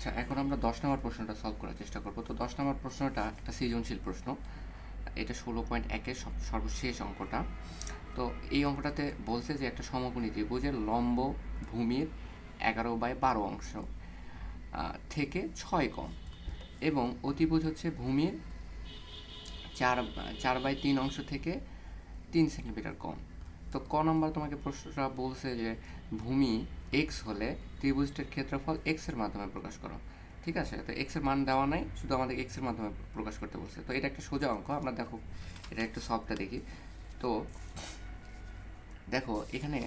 আচ্ছা এখন আমরা দশ নম্বর প্রশ্নটা সলভ করার চেষ্টা করব। তো দশ নম্বর প্রশ্নটা একটা সৃজনশীল প্রশ্ন। এটা ষোলো পয়েন্ট একের সর্বশেষ অঙ্কটা। তো এই অঙ্কটাতে বলছে যে একটা সমকোণী ত্রিভুজের লম্ব ভূমির এগারো বাই বারো অংশ থেকে ছয় কম এবং অতিভুজ হচ্ছে ভূমির চার চার বাই তিন অংশ থেকে তিন সেন্টিমিটার কম। তো ক নম্বর তোমাকে প্রশ্নটা বলছে যে ভূমি এক্স হলে ত্রিভুজটির ক্ষেত্রফল এক্সের মাধ্যমে প্রকাশ করো। ঠিক আছে? তো এক্সের মান দেওয়া নাই, শুধু আমাদের এক্সের মাধ্যমে প্রকাশ করতে বলছে। তো এটা একটা সোজা অঙ্ক, আমরা দেখো, এটা একটু সবটা দেখি। তো দেখো, এখানে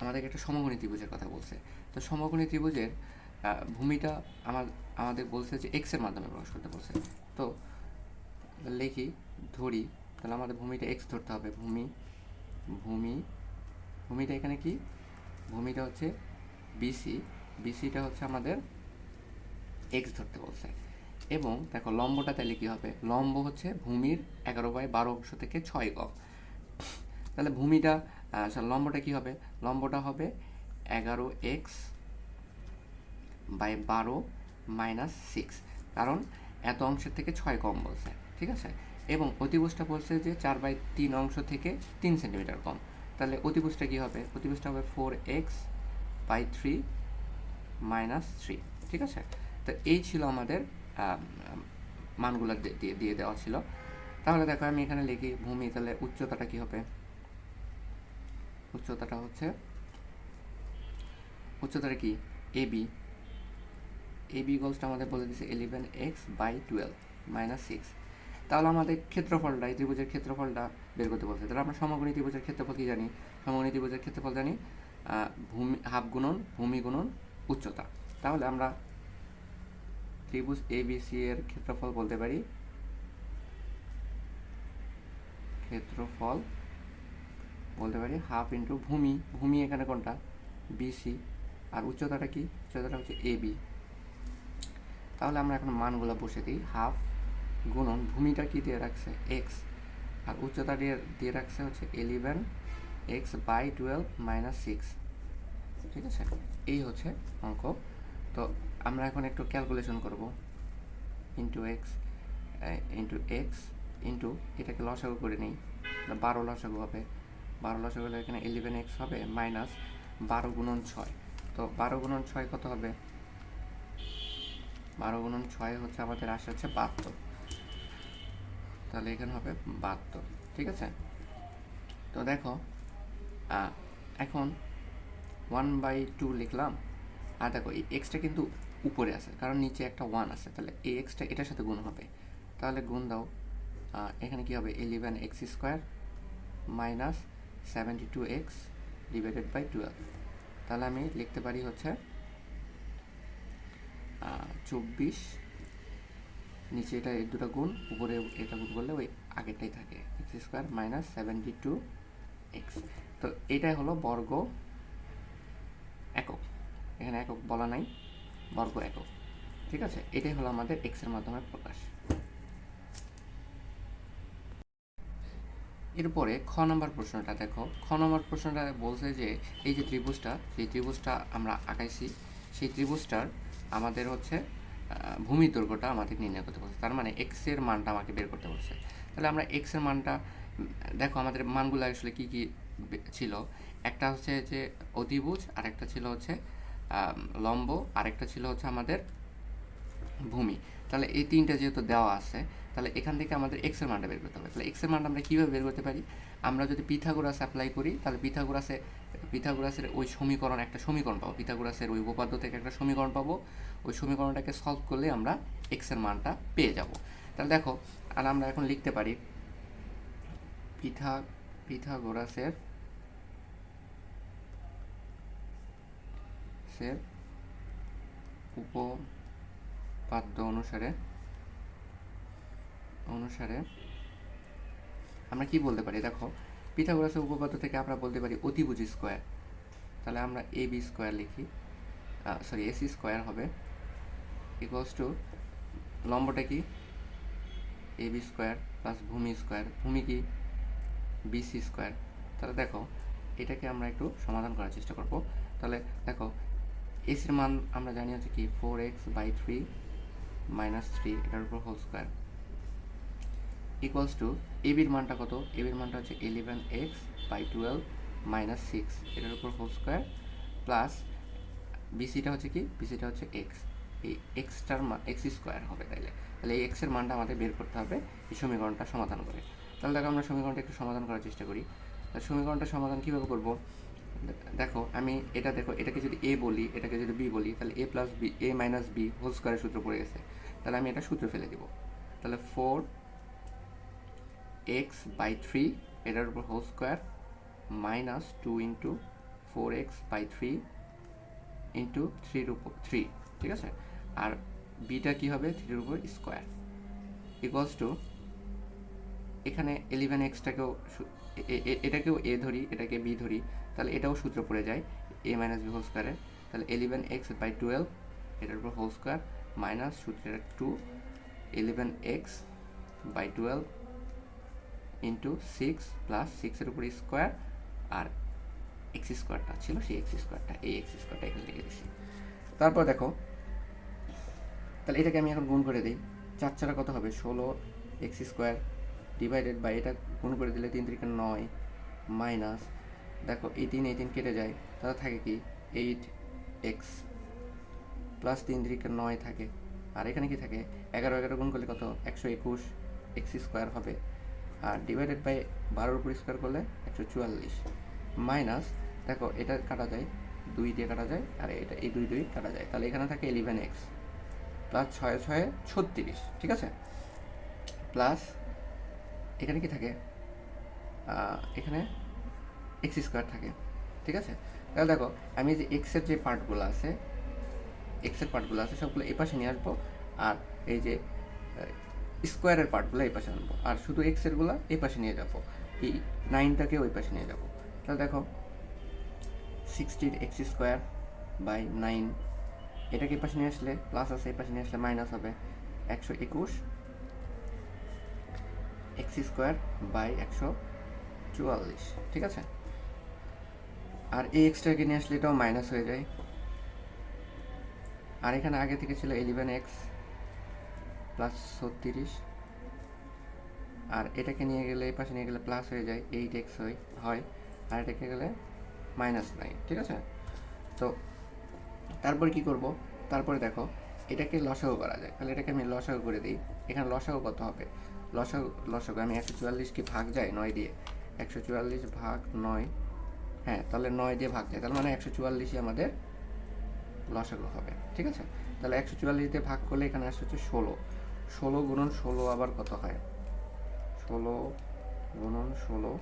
আমাদেরকে একটা সমকোণী ত্রিভুজের কথা বলছে। তো সমকোণী ত্রিভুজের ভূমিটা আমার, আমাদের বলছে যে এক্সের মাধ্যমে প্রকাশ করতে বলছে। তো লিখি, ধরি, তাহলে আমাদের ভূমিটা এক্স ধরতে হবে। ভূমি ভূমি, ভূমিটা এখানে কি? ভূমিটা হচ্ছে বিসি বিসিটা হচ্ছে আমাদের এক্স ধরতে বলছে। এবং দেখো লম্বটা তাহলে কি হবে? লম্ব হচ্ছে ভূমির এগারো বাই বারো অংশ থেকে ছয় কম তাহলে ভূমিটা লম্বটা কি হবে? লম্বটা হবে এগারো এক্স বাই বারো মাইনাস সিক্স। কারণ এত অংশের থেকে ছয় কম বলছে, ঠিক আছে? এবং অতিভুজটা বলছে যে চার বাই তিন অংশ থেকে তিন সেন্টিমিটার কম তাহলে অতিভুজটা কী হবে? অতিভুজটা হবে four x by three minus three ঠিক আছে? তো এই ছিল আমাদের আম, আম, মানগুলো দিয়ে দিয়ে দেওয়া ছিল। তাহলে দেখো আমি এখানে লিখি ভূমি তাহলে উচ্চতাটা কি হবে? উচ্চতাটা হচ্ছে উচ্চতাটা কি? এ বি এ বি গোলসটা আমাদের বলে দিচ্ছে eleven x by twelve minus six তাহলে আমাদের ক্ষেত্রফলটা এই ত্রিভুজের ক্ষেত্রফলটা বের করতে বলছে। তাহলে আমরা সমগণী ত্রিভুজের ক্ষেত্রফল কি জানি? সমগণী ত্রিভুজের ক্ষেত্রফল জানি ভূমি, হাফ গুণন, ভূমি গুণন উচ্চতা। তাহলে আমরা ত্রিভুজ এ বি সি এর ক্ষেত্রফল বলতে পারি। ক্ষেত্রফল বলতে পারি হাফ ইন্টু ভূমি। ভূমি এখানে কোনটা? বিসি আর উচ্চতাটা কি? উচ্চতাটা হচ্ছে এ বি তাহলে আমরা এখন মানগুলো বসে দিই। হাফ গুণন ভূমিটা কি দিয়ে রাখছে? এক্স আর উচ্চতা দিয়ে দিয়ে রাখছে হচ্ছে eleven x by twelve minus six ঠিক আছে? এই হচ্ছে অঙ্ক। তো আমরা এখন একটু ক্যালকুলেশন করব। Into x into x into এটাকে লসাগু করে নিই। বারো লসাগু হবে। বারো লসাগু হলে এখানে ইলেভেন এক্স হবে মাইনাস বারো গুণন ছয়। তো বারো গুণন ছয় কত হবে? বারো গুণন ছয় হচ্ছে আমাদের আসে হচ্ছে বাহাত্তর। তাহলে এখানে হবে বাহাত্তর। ঠিক আছে? তো দেখো এখন ওয়ান বাই টু লিখলাম। আর দেখো, এই এক্সটা কিন্তু উপরে আছে, কারণ নিচে একটা ওয়ান আছে। তাহলে এই এক্সটা এটার সাথে গুণ হবে। তাহলে গুণ দাও। এখানে কি হবে? Eleven x square minus seventy two x divided by twelve তাহলে আমি লিখতে পারি হচ্ছে চব্বিশ। নিচে এটা এই দুটো গুণ, উপরে এটা গুণ করলে ওই আগেরটাই থাকে। X square minus seventy two x তো এটাই হলো বর্গ একক। এখানে একক বলা নাই, বর্গ একক। ঠিক আছে? এটাই হলো আমাদের এক্সের মাধ্যমে প্রকাশ। এরপরে খ নম্বর প্রশ্নটা দেখো। খ নম্বর প্রশ্নটা বলছে যে, এই যে ত্রিভুজটা, সেই ত্রিভুজটা আমরা আঁকাইছি। সেই ত্রিভুজটার আমাদের হচ্ছে ভূমির দৈর্ঘ্যটা আমাদের নির্ণয় করতে বলছে। তার মানে এক্সের মানটা আমাকে বের করতে বলছে। তাহলে আমরা এক্সের মানটা দেখো আমাদের মানগুলো আসলে কি কি ছিল। একটা হচ্ছে যে অতিভুজ আর একটা ছিল হচ্ছে লম্ব, আরেকটা ছিল হচ্ছে আমাদের ভূমি। তাহলে এই তিনটা যেহেতু দেওয়া আছে, তাহলে এখান থেকে আমাদের এক্সের মানটা বের করতে হবে। তাহলে এক্সের মানটা আমরা কীভাবে বের করতে পারি? আমরা যদি পিথাগোরাস অ্যাপ্লাই করি, তাহলে পিথাগোরাসে, পিথাগোরাসের ওই সমীকরণ, একটা সমীকরণ পাবো। পিথাগোরাসের ওই উপপাদ্য থেকে একটা সমীকরণ পাবো। ওই সমীকরণটাকে সলভ করলে আমরা এক্সের মানটা পেয়ে যাব। তাহলে দেখো, আর আমরা এখন লিখতে পারি, পিথা, পিথাগোরাসের সের উপপাদ্য অনুসারে অনুসারে আমরা কি বলতে পারি? দেখো, পিথাগোরাসের উপপাদ্য থেকে আমরা বলতে পারি অতিভুজ স্কোয়ার। তাহলে আমরা এ বি স্কোয়ার লিখি। সরি এসি স্কোয়ার হবে ইকুয়ালস টু লম্বটা কি? এ বি স্কোয়ার প্লাস ভূমি স্কোয়ার। ভূমি কি? BC square. তাহলে দেখো, এটাকে আমরা একটু সমাধান করার চেষ্টা করব। তাহলে দেখো এস এর মান আমরা জানি হচ্ছে কি four x by three minus three এটার উপর হোল স্কোয়ার ইকুয়ালস টু এবির মানটা কত? এবির মানটা হচ্ছে eleven x by twelve minus six এটার উপর হোল স্কোয়ার প্লাস বিসিটা হচ্ছে কি? বিসিটা হচ্ছে এক্স এই এক্সটার মান এক্স স্কোয়ার হবে তাইলে। তাহলে এই এক্সের মানটা আমাদের বের করতে হবে এই সমীকরণটা সমাধান করে। তাহলে দেখো আমরা সমীকরণটা একটু সমাধান করার চেষ্টা করি। তাহলে সমীকরণটা সমাধান কীভাবে করব? দেখো, আমি এটা দেখো, এটাকে যদি এ বলি, এটাকে যদি বি বলি, তাহলে A plus B A minus B whole স্কোয়ারের সূত্র পড়ে গেছে। তাহলে আমি এটা সূত্র ফেলে দিব। তাহলে ফোর এক্স বাই থ্রি এটার উপর whole square minus two into four x by three into থ্রির উপর থ্রি ঠিক আছে? আর বিটা কী হবে? থ্রির উপর স্কোয়ার ইকুয়ালস টু এখানে ইলেভেন এক্সটাকেও এটাকেও এ ধরি, এটাকে বি ধরি। তাহলে এটাও সূত্র পড়ে যায় এ মাইনাস বি হোল স্কোয়ারের তাহলে ইলেভেন এক্স বাই টুয়েলভ এটার উপর হোল স্কোয়ার মাইনাস সূত্রের two eleven x by twelve into six plus সিক্সের উপর স্কোয়ার আর এক্স স্কোয়ারটা ছিল সেই এক্স স্কোয়ারটা এই এক্স স্কোয়ারটা এখানে লিখে দিচ্ছি তারপর দেখো, তাহলে এটাকে আমি এখন গুণ করে দিই। চার চারা কত হবে? ষোলো এক্স স্কোয়ার ডিভাইডেড বাই এটা গুণ করে দিলে তিন তিরিকে নয় মাইনাস দেখো, এই তিন এই তিন কেটে যায় তাহলে থাকে কি? এইট এক্স প্লাস তিন তিরিকে নয় থাকে। আর এখানে কি থাকে? এগারো এগারো গুণ করলে কত? একশো একুশ এক্স স্কোয়ার হবে। আর ডিভাইডেড বাই বারোর উপর স্কোয়ার করলে একশো চুয়াল্লিশ। মাইনাস দেখো, এটা কাটা যায়, দুই দিয়ে কাটা যায়, আর এটা, এই দুই দুই কাটা যায়। তাহলে এখানে থাকে ইলেভেন এক্স প্লাস ছয়, ছয়ে, ছত্রিশ, ঠিক আছে? প্লাস এখানে কি থাকে? এখানে এক্স স্কোয়ার থাকে, ঠিক আছে? তাহলে দেখো, আমি যে এক্সের যে পার্টগুলো আছে এক্সের পার্টগুলো আছে, সবগুলো এই পাশে নিয়ে আসব, আর এই যে স্কোয়ারের পার্টগুলো এই পাশে আনব। আর শুধু এক্সেরগুলো এই পাশে নিয়ে যাব, এই নাইনটাকে ওই পাশে নিয়ে যাব। তাহলে দেখো sixteen x square by nine এটাকে এই পাশে নিয়ে আসলে প্লাস আছে, এই পাশে নিয়ে আসলে মাইনাস হবে একশো একুশ এক্স স্কোয়ার বাই একশো চুয়াল্লিশ, ঠিক আছে? আর এই এক্সট্রাকে নিয়ে আসলে এটাও মাইনাস হয়ে যায়। আর এখানে আগে থেকে ছিল ইলেভেন এক্স প্লাস ছত্রিশ। আর এটাকে নিয়ে গেলে, এই পাশে নিয়ে গেলে প্লাস হয়ে যায় এইট এক্স হয় আর এটাকে গেলে মাইনাস নাইন ঠিক আছে? তো তারপর কি করব? তারপরে দেখো, এটাকে লসাগু করা যায়। তাহলে এটাকে আমি লসাগু করে দিই। এখানে লসাগু কত হবে? লসাগু লসাগু, আমি একশো চুয়াল্লিশ কি ভাগ যায়? নয় দিয়ে। একশো চুয়াল্লিশ ভাগ নয় হ্যাঁ তাহলে নয় দিয়ে ভাগ যায় তার মানে একশো চুয়াল্লিশই আমাদের লসাগু হবে, ঠিক আছে? তাহলে একশো চুয়াল্লিশ দিয়ে ভাগ করলে এখানে আসছে হচ্ছে ষোলো। ষোলো গুণন ষোলো আবার কত হয়? ষোলো গুণন ষোলো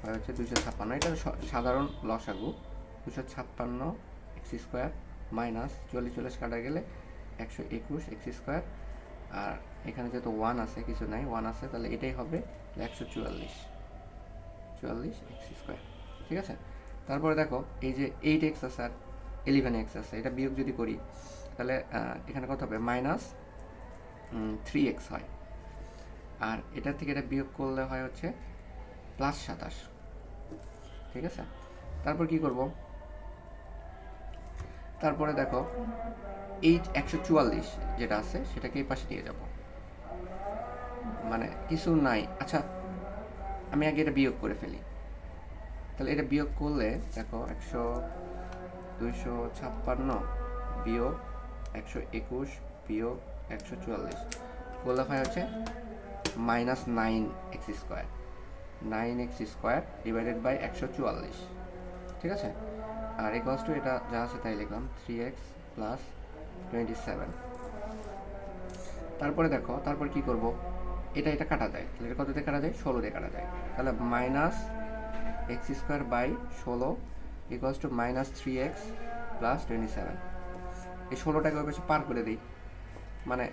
হয় হচ্ছে দুশো ছাপ্পান্ন। এটা সাধারণ লসাগু দুশো ছাপ্পান্ন এক্স স্কোয়ার মাইনাস চল্লিশ চল্লিশ কাটা গেলে একশো একুশ এক্স স্কোয়ার আর এখানে যেহেতু ওয়ান আছে, কিছু নাই ওয়ান আছে, তাহলে এটাই হবে একশো চুয়াল্লিশ। চুয়াল্লিশ এক্স স্কোয়ার ঠিক আছে? তারপরে দেখো, এই যে এইট এক্স আছে আর ইলেভেন এক্স আছে, এটা বিয়োগ যদি করি, তাহলে এখানে কত হবে? মাইনাস থ্রি এক্স হয়। আর এটার থেকে এটা বিয়োগ করলে হয় হচ্ছে প্লাস সাতাশ। ঠিক আছে? তারপর কি করব? তারপরে দেখো এইট একশো চুয়াল্লিশ যেটা আছে, সেটাকে এই পাশে নিয়ে যাব। মানে কিছু নাই। আচ্ছা আমি আগে এটা বিয়োগ করে ফেলি। তাহলে এটা বিয়োগ করলে, দেখো, একশো দুইশো ছাপ্পান্ন বিয়োগ একশো একুশ বিয়োগ একশো চুয়াল্লিশ। করলে হয় হচ্ছে minus nine x square. Nine x square divided by একশো চুয়াল্লিশ। ঠিক আছে? আর ইকলস টু এটা যা আছে তাই লিখলাম three x plus twenty seven তারপরে দেখো, তারপর কি করব? এটা এটা কাটা যায়। তাহলে কত দিয়ে কাটা যায়? ষোলো দিয়ে কাটা যায়। তাহলে মাইনাস এক্স স্কোয়ার বাই ষোলো equals to minus three x plus twenty seven এই ষোলোটাকে ওই পাশে পার করে দিই। মানে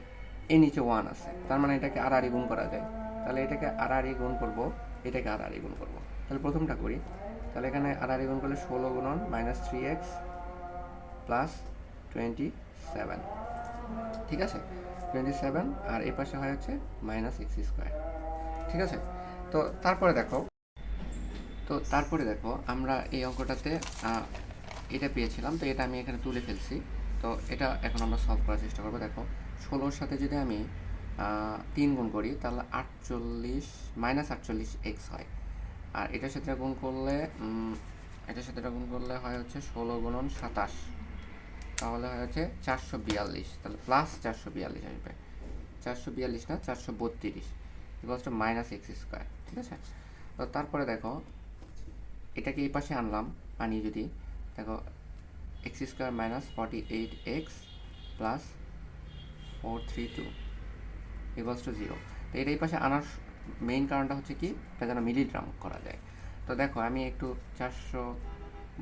এই নিচে ওয়ান আছে। তার মানে এটাকে আর আড়ি গুণ করা যায়। তাহলে এটাকে আর আড়ি গুণ করব, এটাকে আর আড়ি গুণ করব। তাহলে প্রথমটা করি। তাহলে এখানে আর আড়ি গুণ করলে ষোলো গুণন minus three x plus twenty seven ঠিক আছে? টোয়েন্টি সেভেন আর এই পাশে হয় হচ্ছে মাইনাস এক্স স্কোয়ার ঠিক আছে? তো তারপরে দেখো তো তারপরে দেখো, আমরা এই অঙ্কটাতে এটা পেয়েছিলাম, তো এটা আমি এখানে তুলে ফেলছি। তো এটা এখন আমরা সলভ করার চেষ্টা করব। দেখো, ষোলোর সাথে যদি আমি তিন গুণ করি, তাহলে আটচল্লিশ মাইনাস আটচল্লিশ এক্স হয়। আর এটার সাথে গুণ করলে এটার সাথে গুণ করলে হয় হচ্ছে ষোলো গুণন সাতাশ। তাহলে হয় হচ্ছে চারশো বিয়াল্লিশ। তাহলে প্লাস চারশো বিয়াল্লিশ আসবে। চারশো বিয়াল্লিশ না, চারশো বত্রিশ। Equals to minus x square ঠিক আছে? তো তারপরে দেখো এটাকে এই পাশে আনলাম আনিয়ে যদি, দেখো x square minus forty eight x plus four three two equals to zero তো এটা এই পাশে আনার মেইন কারণটা হচ্ছে কি, এটা যেন মিডিল টার্ম করা যায়। তো দেখো, আমি একটু চারশো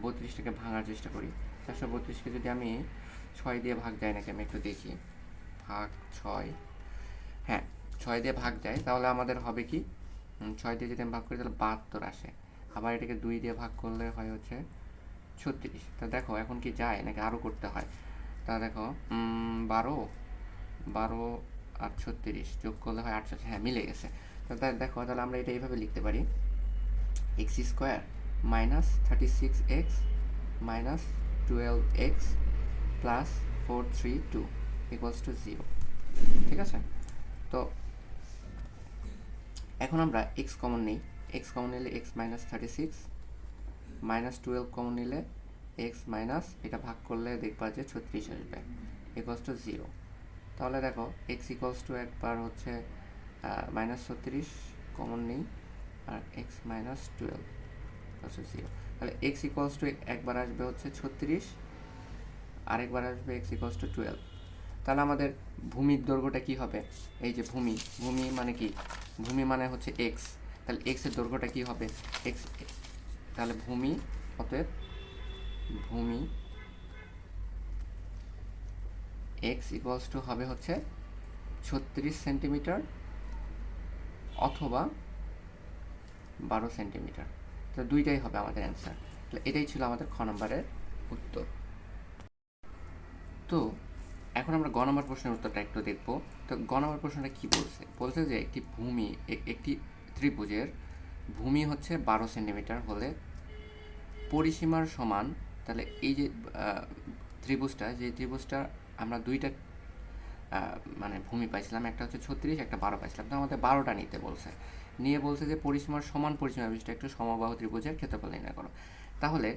বত্রিশটাকে ভাঙার চেষ্টা করি। চারশো বত্রিশকে যদি আমি ছয় দিয়ে ভাগ যায় নাকি, আমি একটু দেখি। ভাগ ছয়। হ্যাঁ ছয় দিয়ে ভাগ যায় তাহলে আমাদের হবে কি ছয় দিয়ে যদি আমি ভাগ করি, তাহলে বাহাত্তর আসে। আবার এটাকে দুই দিয়ে ভাগ করলে হয় হচ্ছে ছত্রিশ। তা দেখো, এখন কি যায় নাকি আরও করতে হয়? তা দেখো বারো বারো আর ছত্রিশ যোগ করলে হয় আটশো হ্যাঁ মিলে গেছে। তো দেখো, তাহলে আমরা এটা এইভাবে লিখতে পারি। X square minus thirty six x minus twelve x plus four three two equals to zero. ঠিক আছে? তো এখন আমরা এক্স কমন নিই। এক্স কমন নিলে x minus thirty six minus twelve common নিলে এক্স মাইনাস এটা ভাগ করলে দেখবা যে ছত্রিশ আসবে ইকুয়ালস টু জিরো তাহলে দেখো এক্স ইকুয়ালস টু একবার হচ্ছে মাইনাস ছত্রিশ কমন নেই, আর এক্স মাইনাস টুয়েলভ জিরো তাহলে এক্স ইকুয়ালস টু একবার আসবে হচ্ছে ছত্রিশ, আরেকবার আসবে এক্স ইকুয়ালস টু টুয়েলভ তাহলে আমাদের ভূমির দৈর্ঘ্যটা কি হবে? এই যে ভূমি ভূমি মানে কি? ভূমি মানে হচ্ছে এক্স তাহলে এক্সের দৈর্ঘ্যটা কি হবে? এক্স তাহলে ভূমি, অতএব ভূমি এক্স ইকুয়ালস টু হবে হচ্ছে ছত্রিশ সেন্টিমিটার অথবা বারো সেন্টিমিটার। তো দুইটাই হবে আমাদের অ্যান্সার তাহলে এটাই ছিল আমাদের খ নম্বরের উত্তর। তো এখন আমরা গ নম্বর প্রশ্নের উত্তরটা একটু দেখব। তো গ নম্বর প্রশ্নটা কি বলছে? বলছে যে একটি ভূমি একটি ত্রিভুজের ভূমি হচ্ছে বারো সেন্টিমিটার হলে পরিসীমার সমান, তাহলে এই যে ত্রিভুজটা যে ত্রিভুজটা আমরা দুইটা মানে ভূমি পাইছিলাম, একটা হচ্ছে ছত্রিশ, একটা বারো পাইছিলাম। তো আমাদের বারোটা নিতে বলছে। নিয়ে বলছে যে পরিসীমার সমান পরিসীমা বিশিষ্ট একটু সমবাহু ত্রিভুজের ক্ষেত্রফল নির্ণয় করো। তাহলে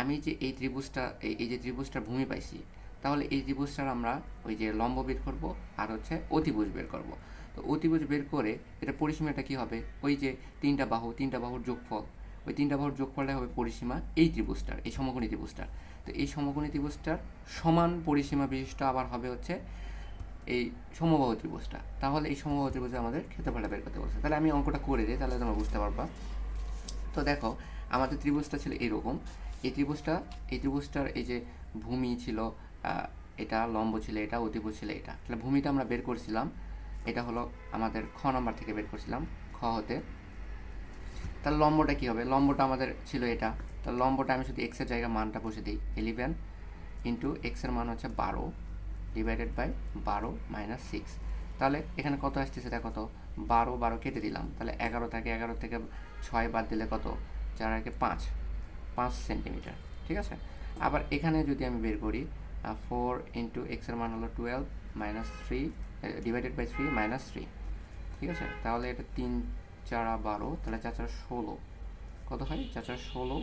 আমি যে এই ত্রিভুজটা এই যে ত্রিভুজটার ভূমি পাইছি, তাহলে এই ত্রিভুজটার আমরা ওই যে লম্ব বের করব আর হচ্ছে অতিভুজ বের করব। তো অতিভুজ বের করে এটা পরিসীমাটা কি হবে? ওই যে তিনটা বাহু, তিনটা বাহুর যোগফল। ওই তিনটা বাহুর যোগফলটা হবে পরিসীমা এই ত্রিভুজটার, এই সমকোণী ত্রিভুজটার। তো এই সমকোণী ত্রিভুজটার সমান পরিসীমা বিশিষ্ট আবার হবে হচ্ছে এই সমবাহু ত্রিভুজটা। তাহলে এই সমবাহু ত্রিভুজে আমাদের ক্ষেত্রফলটা বের করতে বলছে। তাহলে আমি অঙ্কটা করে দিই, তাহলে তোমরা বুঝতে পারবা। তো দেখো, আমাদের ত্রিভুজটা ছিল এরকম। এই ত্রিভুজটা, এই ত্রিভুজটার এই যে ভূমি ছিল এটা লম্ব ছিল এটা, অতিভুজ ছিল এটা। তাহলে ভূমিটা আমরা বের করছিলাম। এটা হলো আমাদের খ নম্বর থেকে বের করছিলাম, খ হতে। তাহলে লম্বটা কী হবে? লম্বটা আমাদের ছিল এটা। তাহলে লম্বটা আমি শুধু এক্সের জায়গায় মানটা বসে দিই ইলেভেন ইন্টু এক্সের মান হচ্ছে বারো ডিভাইডেড বাই বারো মাইনাস সিক্স তাহলে এখানে কত আসছে সেটা কত বারো বারো কেটে দিলাম। তাহলে এগারো থাকে, এগারো থেকে ছয় বাদ দিলে কত? চার একে পাঁচ পাঁচ সেন্টিমিটার ঠিক আছে? আবার এখানে যদি আমি বের করি ফোর ইন্টু এক্সের মান হলো twelve minus three divided by three minus three ঠিক আছে? তাহলে এটা তিন চারা বারো, তাহলে চার চার ষোলো। কত হয়? চার চার ষোলো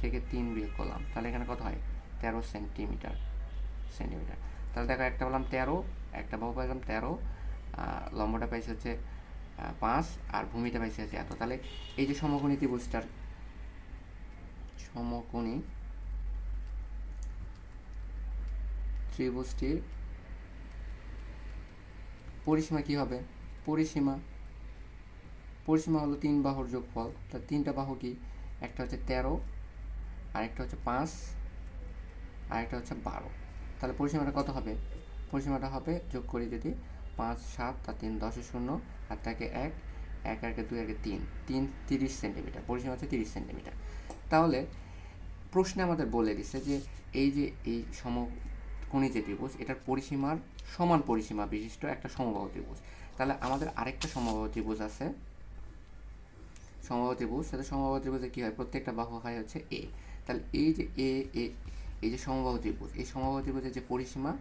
থেকে তিন বিয়োগ করলাম। তাহলে এখানে কত হয়? তেরো সেন্টিমিটার সেন্টিমিটার। তাহলে দেখো একটা বললাম তেরো, একটা বাহু পাইলাম তেরো লম্বটা পাইছে হচ্ছে পাঁচ, আর ভূমিটা পাইছে হচ্ছে এত। তাহলে এই যে সমকোণী ত্রিভুজটার, সমকোণী ত্রিভুজটির পরিসীমা কি হবে? পরিসীমা পরিসীমা হলো তিন বাহুর যোগফল। তার তিনটা বাহু কি? একটা হচ্ছে তেরো, আরেকটা হচ্ছে পাঁচ, আরেকটা হচ্ছে বারো। তাহলে পরিসীমাটা কত হবে? পরিসীমাটা হবে, যোগ করি যদি পাঁচ, সাত তার তিন, দশে, শূন্য, আর তাকে এক এক একে দুই একে তিন তিন, তিরিশ সেন্টিমিটার। পরিসীমা হচ্ছে তিরিশ সেন্টিমিটার। তাহলে প্রশ্নে আমাদের বলে দিছে যে এই যে এই সমকোণী যে ত্রিভুজ, এটার পরিসীমার সমান পরিসীমা বিশিষ্ট একটা সমবাহু ত্রিভুজ। তাহলে আমাদের আরেকটা সমবাহু ত্রিভুজ আছে। সমবাহু ত্রিভুজ সাথে সমবাহু ত্রিভুজে কী হয়? প্রত্যেকটা বাহু হয় হচ্ছে এ তাহলে এই যে এ এ এই যে সমবাহু ত্রিভুজ, এই সমবাহু ত্রিভুজের যে পরিসীমা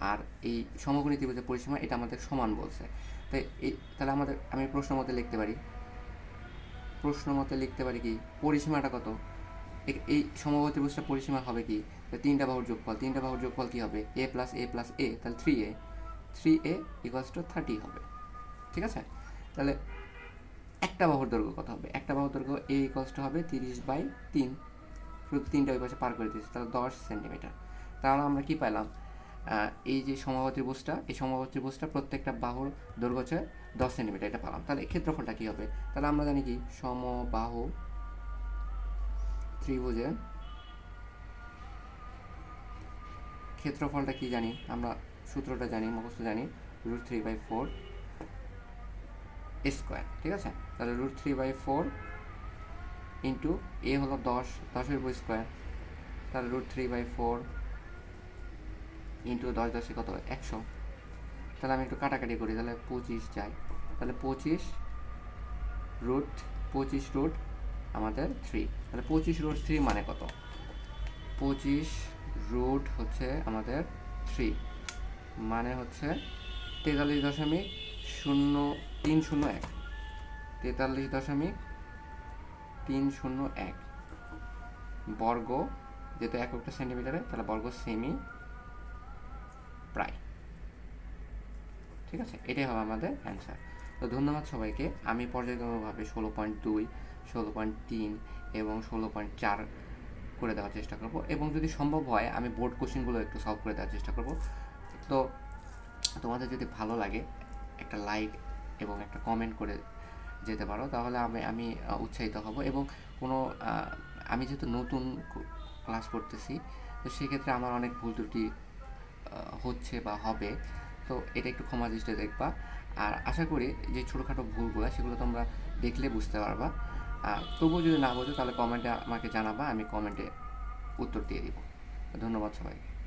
আর এই সমকোণী ত্রিভুজের পরিসীমা, এটা আমাদের সমান বলছে। তাই এই, তাহলে আমাদের, আমি প্রশ্ন মতে লিখতে পারি। প্রশ্ন মতে লিখতে পারি কি? পরিসীমাটা কত? এই সমবাহু ত্রিভুজটা পরিসীমা হবে কি? তিনটা বাহুর যোগফল, তিনটা বাহুর যোগফল কি হবে? এ প্লাস এ প্লাস এ তাহলে three A three A equals to thirty হবে। ঠিক আছে? তাহলে একটা বাহুর দৈর্ঘ্য কত হবে? একটা বাহুর দৈর্ঘ্য এ ইকুয়ালস টু হবে তিরিশ বাই তিন। শুধু তিনটা ওই পাশে পার করে দিয়েছি, তাহলে দশ সেন্টিমিটার। তাহলে আমরা কি পেলাম এই যে সমবাহু ত্রিভুজটা, এই সমবাহু ত্রিভুজটা প্রত্যেকটা বাহুর দৈর্ঘ্য হচ্ছে দশ সেন্টিমিটার, এটা পেলাম। তাহলে ক্ষেত্রফলটা কী হবে? তাহলে আমরা জানি কি? সমবাহু ত্রিভুজের ক্ষেত্রফলটা কি জানি? আমরা সূত্রটা জানি, মুখস্থ জানি। Root three by four square ঠিক আছে? তাহলে root three by four into A হলো দশ দশের উপর স্কোয়ার তাহলে root three by four into দশ দশে কত একশো। তাহলে আমি একটু কাটাকাটি করি, তাহলে পঁচিশ যাই তাহলে পঁচিশ রুট পঁচিশ রুট আমাদের থ্রি তাহলে পঁচিশ রুট থ্রি মানে কত? পঁচিশ রুট হচ্ছে আমাদের থ্রি মানে হচ্ছে তেতাল্লিশ দশমিক শূন্য তিন শূন্য এক। তেতাল্লিশ দশমিক তিন শূন্য এক। বর্গ যেহেতু এককটা সেন্টিমিটারে তাহলে বর্গ সেমি প্রায় ঠিক আছে? এটাই হবে আমাদের অ্যান্সার তো ধন্যবাদ সবাইকে। আমি পর্যায়ক্রমভাবে ষোলো পয়েন্ট দুই, ষোলো পয়েন্ট তিন এবং ষোলো পয়েন্ট চার করে দেওয়ার চেষ্টা করব এবং যদি সম্ভব হয়, আমি বোর্ড কোশ্চেনগুলো একটু সলভ করে দেওয়ার চেষ্টা করব। তো তোমাদের যদি ভালো লাগে একটা লাইক এবং একটা কমেন্ট করে যেতে পারো, তাহলে আমি আমি উৎসাহিত হব এবং কোনো আমি যেহেতু নতুন ক্লাস করতেছি, তো সেক্ষেত্রে আমার অনেক ভুল ত্রুটি হচ্ছে বা হবে। তো এটা একটু ক্ষমা দৃষ্টিতে দেখবা। আর আশা করি যে ছোটোখাটো ভুলগুলো সেগুলো তোমরা দেখলে বুঝতে পারবা। তবুও যদি না বোঝো, তাহলে কমেন্টে আমাকে জানাবা, আমি কমেন্টে উত্তর দিয়ে দিব। ধন্যবাদ সবাইকে।